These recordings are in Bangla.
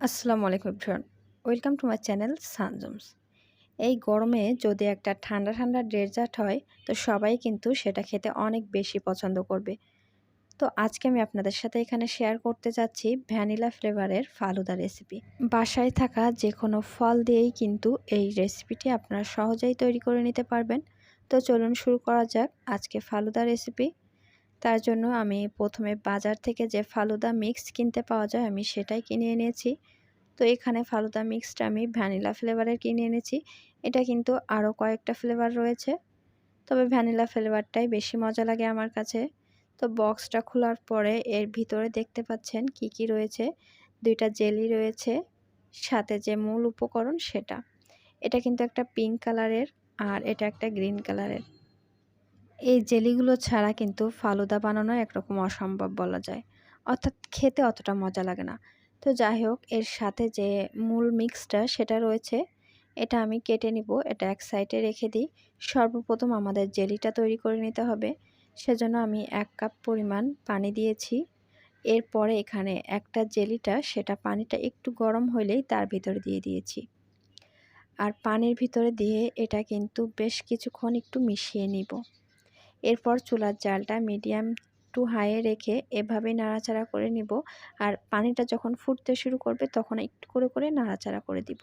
আসসালামু আলাইকুম everyone. Welcome to my channel সানজুমস। এই গরমে যদি একটা ঠান্ডা ঠান্ডা ডেজার্ট হয়, তো সবাই কিন্তু সেটা খেতে অনেক বেশি পছন্দ করবে। তো আজকে আমি আপনাদের সাথে এখানে শেয়ার করতে যাচ্ছি ভ্যানিলা ফ্লেভারের ফালুদা রেসিপি বাসায় থাকা যে কোনো ফল দিয়েই কিন্তু এই রেসিপিটি আপনারা সহজেই তৈরি করে নিতে পারবেন। তো চলুন শুরু করা যাক আজকে ফালুদা রেসিপি তার জন্য আমি প্রথমে বাজার থেকে যে ফালুদা মিক্স কিনতে পাওয়া যায় আমি সেটাই কিনে এনেছি। তো এখানে ফালুদা মিক্সটা আমি ভ্যানিলা ফ্লেভারের কিনে এনেছি। এটা কিন্তু আরও কয়েকটা ফ্লেভার রয়েছে। তবে ভ্যানিলা ফ্লেভারটাই বেশি মজা লাগে আমার কাছে। তো বক্সটা খোলার পরে এর ভিতরে দেখতে পাচ্ছেন কি কি রয়েছে। দুইটা জেলি রয়েছে, সাথে যে মূল উপকরণ সেটা। এটা কিন্তু একটা পিঙ্ক কালারের আর এটা একটা গ্রিন কালারের। এই জেলিগুলো ছাড়া কিন্তু ফালুদা বানানো একরকম অসম্ভব বলা যায়। অর্থাৎ খেতে অতটা মজা লাগে না। তো যাই হোক, এর সাথে যে মূল মিক্সটা সেটা রয়েছে, এটা আমি কেটে নিব, এটা এক সাইডে রেখে দিই। সর্বপ্রথম আমাদের জেলিটা তৈরি করে নিতে হবে। সেজন্য আমি এক কাপ পরিমাণ পানি দিয়েছি। এরপরে এখানে একটা জেলিটা, সেটা পানিটা একটু গরম হলেই তার ভিতরে দিয়ে দিয়েছি। আর পানির ভিতরে দিয়ে এটা কিন্তু বেশ কিছুক্ষণ একটু মিশিয়ে নিব। এরপর চুলার জালটা মিডিয়াম টু হাইয়ে রেখে এভাবেই নাড়াচাড়া করে নিব। আর পানিটা যখন ফুটতে শুরু করবে তখন একটু করে করে নাড়াচাড়া করে দিব।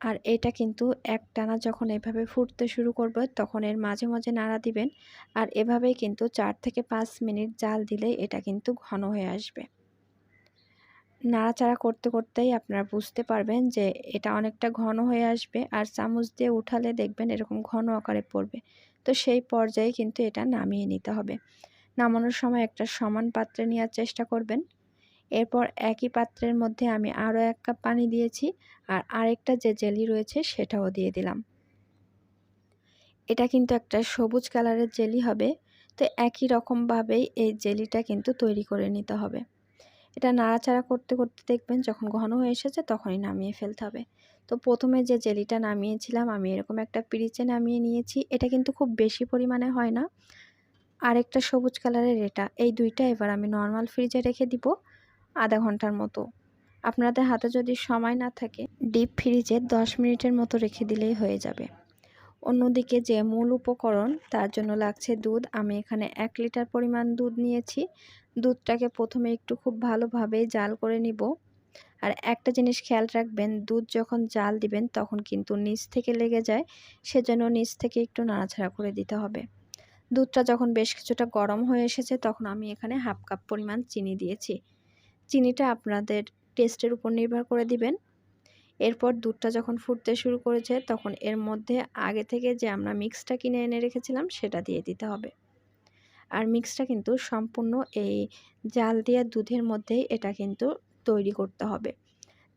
আর এটা কিন্তু এক টানা যখন এভাবে ফুটতে শুরু করবে তখন এর মাঝে মাঝে নাড়া দিবেন। আর এভাবেই কিন্তু চার থেকে পাঁচ মিনিট জাল দিলেই এটা কিন্তু ঘন হয়ে আসবে। নাড়াচাড়া করতে করতেই আপনারা বুঝতে পারবেন যে এটা অনেকটা ঘন হয়ে আসবে। আর চামচ দিয়ে উঠালে দেখবেন এরকম ঘন আকারে পড়বে। তো সেই পর্যায়ে কিন্তু এটা নামিয়ে নিতে হবে। নামানোর সময় একটা সমান পাত্রে নেওয়ার চেষ্টা করবেন। এরপর একই পাত্রের মধ্যে আমি আরও এক কাপ পানি দিয়েছি আর আরেকটা যে জেলি রয়েছে সেটাও দিয়ে দিলাম। এটা কিন্তু একটা সবুজ কালারের জেলি হবে। তো একই রকমভাবেই এই জেলিটা কিন্তু তৈরি করে নিতে হবে। এটা নাড়াচাড়া করতে করতে দেখবেন যখন ঘন হয়ে এসেছে তখনই নামিয়ে ফেলতে হবে। তো প্রথমে যে জেলিটা নামিয়েছিলাম, আমি এরকম একটা পিরিচে নামিয়ে নিয়েছি। এটা কিন্তু খুব বেশি পরিমাণে হয় না। আরেকটা সবুজ কালারের এটা। এই দুইটা এবার আমি নর্মাল ফ্রিজে রেখে দিব আধা ঘণ্টার মতো। আপনাদের হাতে যদি সময় না থাকে, ডিপ ফ্রিজে 10 মিনিটের মতো রেখে দিলেই হয়ে যাবে। অন্যদিকে যে মূল উপকরণ, তার জন্য লাগছে দুধ। আমি এখানে এক লিটার পরিমাণ দুধ নিয়েছি। দুধটাকে প্রথমে একটু খুব ভালোভাবে জাল করে নিব। আর একটা জিনিস খেয়াল রাখবেন, দুধ যখন জাল দিবেন তখন কিন্তু নিচ থেকে লেগে যায়, সেজন্য নিচ থেকে একটু নাড়াছাড়া করে দিতে হবে। দুধটা যখন বেশ কিছুটা গরম হয়ে এসেছে তখন আমি এখানে হাফ কাপ পরিমাণ চিনি দিয়েছি। চিনিটা আপনাদের টেস্টের উপর নির্ভর করে দিবেন। এরপর দুধটা যখন ফুটতে শুরু করেছে তখন এর মধ্যে আগে থেকে যে আমরা মিক্সটা কিনে এনে রেখেছিলাম সেটা দিয়ে দিতে হবে। আর মিক্সটা কিন্তু সম্পূর্ণ এই জাল দেওয়া দুধের মধ্যেই এটা কিন্তু তৈরি করতে হবে।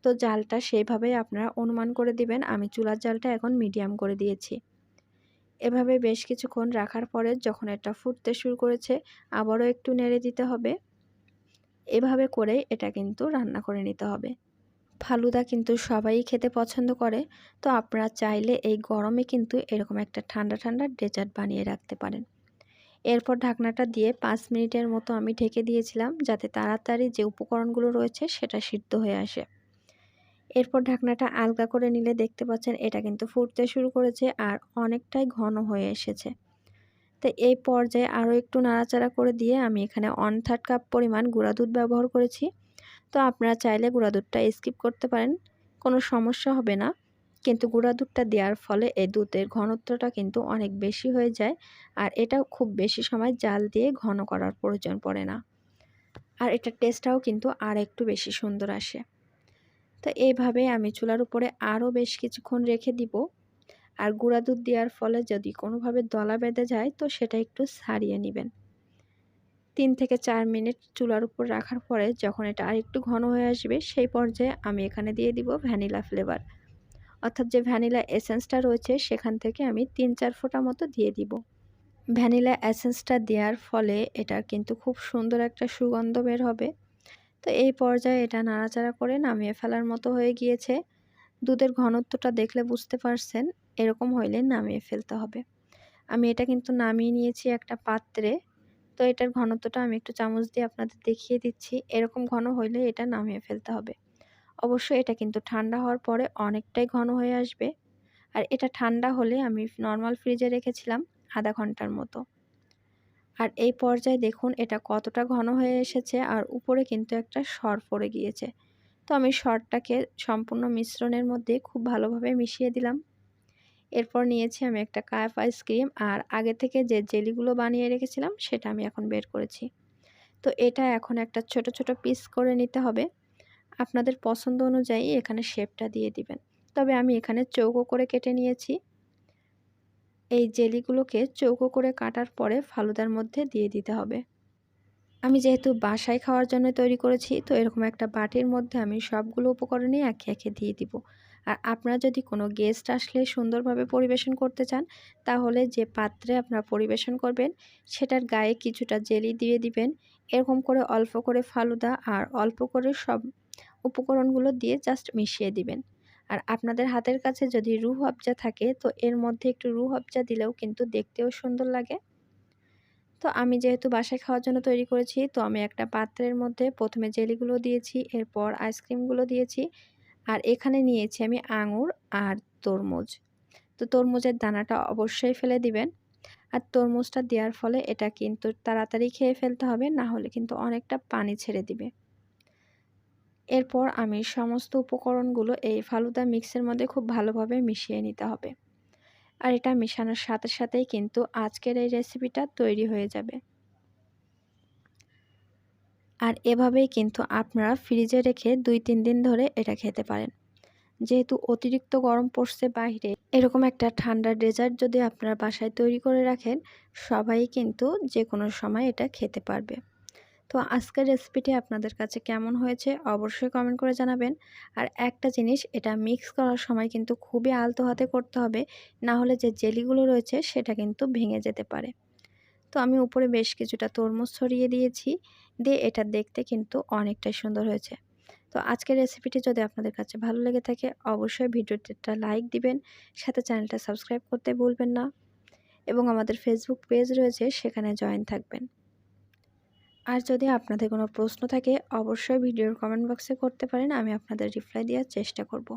তো জালটা সেইভাবেই আপনারা অনুমান করে দিবেন, আমি চুলার জালটা এখন মিডিয়াম করে দিয়েছি। এভাবে বেশ কিছুক্ষণ রাখার পরে যখন এটা ফুটতে শুরু করেছে, আবারও একটু নেড়ে দিতে হবে। এভাবে করে এটা কিন্তু রান্না করে নিতে হবে। ফালুদা কিন্তু সবাই খেতে পছন্দ করে, তো আপনারা চাইলে এই গরমে কিন্তু এরকম একটা ঠান্ডা ঠান্ডা ডেজার্ট বানিয়ে রাখতে পারেন। এরপর ঢাকনাটা দিয়ে পাঁচ মিনিটের মতো আমি ঢেকে দিয়েছিলাম যাতে তাড়াতাড়ি যে উপকরণগুলো রয়েছে সেটা সিদ্ধ হয়ে আসে। এরপর ঢাকনাটা আলগা করে নিলে দেখতে পাচ্ছেন এটা কিন্তু ফুটতে শুরু করেছে আর অনেকটাই ঘন হয়ে এসেছে। তো এই পর্যায়ে আরও একটু নাড়াচাড়া করে দিয়ে আমি এখানে ওয়ান থার্ড কাপ পরিমাণ গুঁড়া দুধ ব্যবহার করেছি। তো আপনারা চাইলে গুঁড়া দুধটা স্কিপ করতে পারেন, কোনো সমস্যা হবে না। কিন্তু গুঁড়া দুধটা দেওয়ার ফলে এই দুধের ঘনত্বটা কিন্তু অনেক বেশি হয়ে যায় আর এটা খুব বেশি সময় জাল দিয়ে ঘন করার প্রয়োজন পড়ে না। আর এটার টেস্টটাও কিন্তু আর একটু বেশি সুন্দর আসে। তো এইভাবে আমি চুলার উপরে আরও বেশ কিছুক্ষণ রেখে দিব। আর গুঁড়া দুধ দেওয়ার ফলে যদি কোনোভাবে দলা বেঁধে যায় তো সেটা একটু ছাড়িয়ে নেবেন। তিন থেকে চার মিনিট চুলার উপর রাখার পরে যখন এটা আরেকটু ঘন হয়ে আসবে সেই পর্যায়ে আমি এখানে দিয়ে দিব ভ্যানিলা ফ্লেভার। অর্থাৎ যে ভ্যানিলা এসেন্সটা রয়েছে সেখান থেকে আমি তিন চার ফোঁটা মতো দিয়ে দিব। ভ্যানিলা এসেন্সটা দেওয়ার ফলে এটা কিন্তু খুব সুন্দর একটা সুগন্ধ বের হবে। তো এই পর্যায়ে এটা নাড়াচাড়া করে নামিয়ে ফেলার মতো হয়ে গিয়েছে। দুধের ঘনত্বটা দেখলে বুঝতে পারছেন, এরকম হইলে নামিয়ে ফেলতে হবে। আমি এটা কিন্তু নামিয়ে নিয়েছি একটা পাত্রে। তো এটার ঘনত্বটা আমি একটু চামচ দিয়ে আপনাদের দেখিয়ে দিচ্ছি। এরকম ঘন হইলে এটা নামিয়ে ফেলতে হবে। অবশ্যই এটা কিন্তু ঠান্ডা হওয়ার পরে অনেকটাই ঘন হয়ে আসবে। আর এটা ঠান্ডা হলে আমি নর্মাল ফ্রিজে রেখেছিলাম আধা ঘণ্টার মতো। আর এই পর্যায়ে দেখুন এটা কতটা ঘন হয়ে এসেছে আর উপরে কিন্তু একটা সর পড়ে গিয়েছে। তো আমি সরটাকে সম্পূর্ণ মিশ্রণের মধ্যে খুব ভালোভাবে মিশিয়ে দিলাম। এরপর নিয়েছি আমি একটা কায়াপ আইসক্রিম আর আগে থেকে যে জেলিগুলো বানিয়ে রেখেছিলাম সেটা আমি এখন বের করেছি। তো এটা এখন একটা ছোট ছোট পিস করে নিতে হবে। আপনাদের পছন্দ অনুযায়ী এখানে শেপটা দিয়ে দিবেন। তবে আমি এখানে চৌকো করে কেটে নিয়েছি। এই জেলিগুলোকে চৌকো করে কাটার পরে ফালুদার মধ্যে দিয়ে দিতে হবে। আমি যেহেতু বাসায় খাওয়ার জন্য তৈরি করেছি, তো এরকম একটা বাটির মধ্যে আমি সবগুলো উপকরণই একে একে দিয়ে দিব। আর আপনারা যদি কোনো গেস্ট আসলে সুন্দরভাবে পরিবেশন করতে চান, তাহলে যে পাত্রে আপনারা পরিবেশন করবেন, সেটার গায়ে কিছুটা জেলি দিয়ে দিবেন। এরকম করে অল্প করে ফালুদা আর অল্প করে সব উপকরণগুলো দিয়ে জাস্ট মিশিয়ে দিবেন। আর আপনাদের হাতের কাছে যদি রুহ আবজা থাকে, তো এর মধ্যে একটু রুহ আবজা দিলেও কিন্তু দেখতেও সুন্দর লাগে। তো আমি যেহেতু বাসায় খাওয়ার জন্য তৈরি করেছি, তো আমি একটা পাত্রের মধ্যে প্রথমে জেলিগুলো দিয়েছি, এরপর আইসক্রিমগুলো দিয়েছি, আর এখানে নিয়েছি আমি আঙুর আর তরমুজ। তো তরমুজের দানাটা অবশ্যই ফেলে দিবেন। আর তরমুজটা দেওয়ার ফলে এটা কিন্তু তাড়াতাড়ি খেয়ে ফেলতে হবে, না হলে কিন্তু অনেকটা পানি ছেড়ে দিবে। এরপর আমি সমস্ত উপকরণগুলো এই ফালুদা মিক্সের মধ্যে খুব ভালোভাবে মিশিয়ে নিতে হবে। আর এটা মেশানোর সাথে সাথেই কিন্তু আজকের এই রেসিপিটা তৈরি হয়ে যাবে। আর এভাবেই কিন্তু আপনারা ফ্রিজে রেখে দুই তিন দিন ধরে এটা খেতে পারেন। যেহেতু অতিরিক্ত গরম পড়ছে বাইরে, এরকম একটা ঠান্ডা ডেজার্ট যদি আপনারা বাসায় তৈরি করে রাখেন, সবাই কিন্তু যে কোনো সময় এটা খেতে পারবে। তো আজকের রেসিপিটি আপনাদের কাছে কেমন হয়েছে অবশ্যই কমেন্ট করে জানাবেন। আর একটা জিনিস, এটা মিক্স করার সময় কিন্তু খুবই আলতো হাতে করতে হবে, না হলে যে জেলিগুলো রয়েছে সেটা কিন্তু ভেঙে যেতে পারে। তো আমি উপরে বেশ কিছুটা তরমুজ ছড়িয়ে দিয়েছি, দিয়ে এটা দেখতে কিন্তু অনেকটাই সুন্দর হয়েছে। তো আজকের রেসিপিটি যদি আপনাদের কাছে ভালো লেগে থাকে, অবশ্যই ভিডিওটিটা লাইক দিবেন, সাথে চ্যানেলটা সাবস্ক্রাইব করতে ভুলবেন না। এবং আমাদের ফেসবুক পেজ রয়েছে, সেখানে জয়েন থাকবেন। আর যদি আপনাদের কোনো প্রশ্ন থাকে, অবশ্যই ভিডিওর কমেন্ট বক্সে করতে পারেন, আমি আপনাদের রিপ্লাই দেওয়ার চেষ্টা করব।